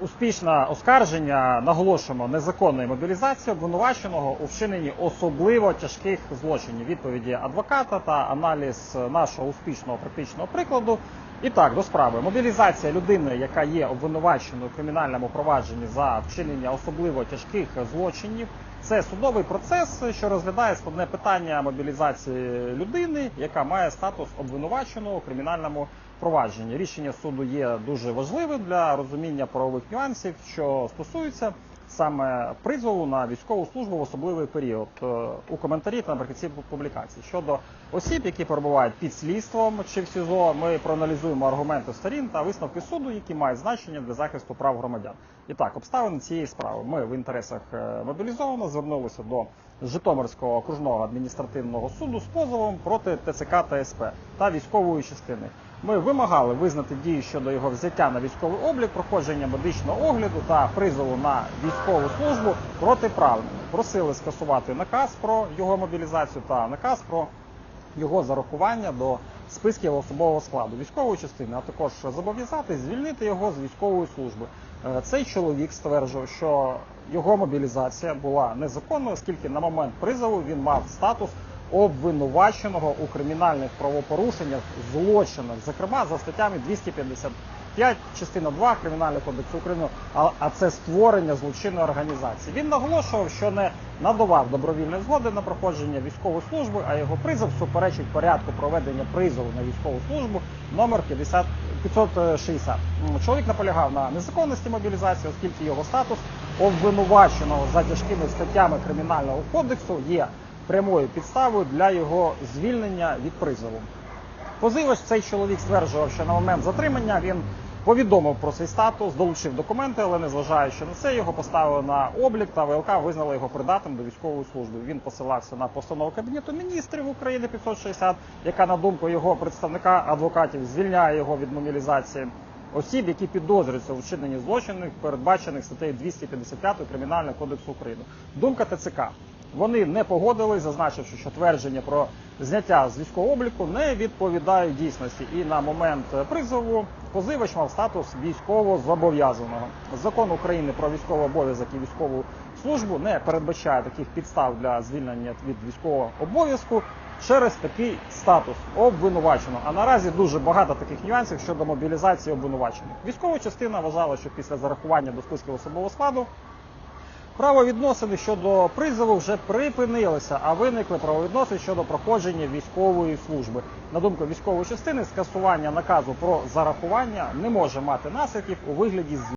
Успішне оскарження наголошуємо незаконної мобілізації обвинуваченого у вчиненні особливо тяжких злочинів. Відповіді адвоката та аналіз нашого успішного практичного прикладу. І так, до справи. Мобілізація людини, яка є обвинуваченою у кримінальному провадженні за вчинення особливо тяжких злочинів. Це судовий процес, що розглядає складне питання мобілізації людини, яка має статус обвинуваченого у кримінальному провадженні. Рішення суду є дуже важливим для розуміння правових нюансів, що стосуються саме призову на військову службу в особливий період. Е, У коментарі та наприкінці публікації щодо осіб, які перебувають під слідством чи в СІЗО, ми проаналізуємо аргументи сторін та висновки суду, які мають значення для захисту прав громадян. І так, обставини цієї справи. Ми в інтересах е, мобілізовано звернулися до Житомирського окружного адміністративного суду з позовом проти ТЦК та СП та військової частини. Ми вимагали визнати дії щодо його взяття на військовий облік, проходження медичного огляду та призову на військову службу протиправними. Просили скасувати наказ про його мобілізацію та наказ про його зарахування до списків особового складу військової частини, а також зобов'язати звільнити його з військової служби. Е, Цей чоловік стверджував, що його мобілізація була незаконною, оскільки на момент призову він мав статус обвинуваченого у кримінальних правопорушеннях, злочинах, зокрема за статтями 255 частина 2 Кримінального кодексу України, а, а це створення злочинної організації. Він наголошував, що не надавав добровільної згоди на проходження військової служби, а його призов суперечить порядку проведення призову на військову службу номер 50 560. Чоловік наполягав на незаконності мобілізації, оскільки його статус обвинуваченого за тяжкими статтями кримінального кодексу є прямою підставою для його звільнення від призову. Позивач цей чоловік стверджував, що на момент затримання він повідомив про свій статус, долучив документи, але незважаючи на це, його поставили на облік та ВЛК визнали його придатним до військової служби. Він посилався на постанову Кабінету міністрів України 560, яка, на думку його представника адвокатів, звільняє його від мобілізації. Осіб, які підозрюються у вчиненні злочинів, передбачених статтею 255 Кримінального кодексу України. Думка ТЦК. Вони не погодились, зазначивши, що твердження про зняття з військового обліку не відповідають дійсності. І на момент призову позивач мав статус військово зобов'язаного. Закон України про військовий обов'язок і військову службу не передбачає таких підстав для звільнення від військового обов'язку через такий статус обвинуваченого. А наразі дуже багато таких нюансів щодо мобілізації обвинувачених. Військова частина вважала, що після зарахування до списків особового складу Правовідносини щодо призову вже припинилися, а виникли правовідносини щодо проходження військової служби. На думку військової частини, скасування наказу про зарахування не може мати наслідків у вигляді звільнення.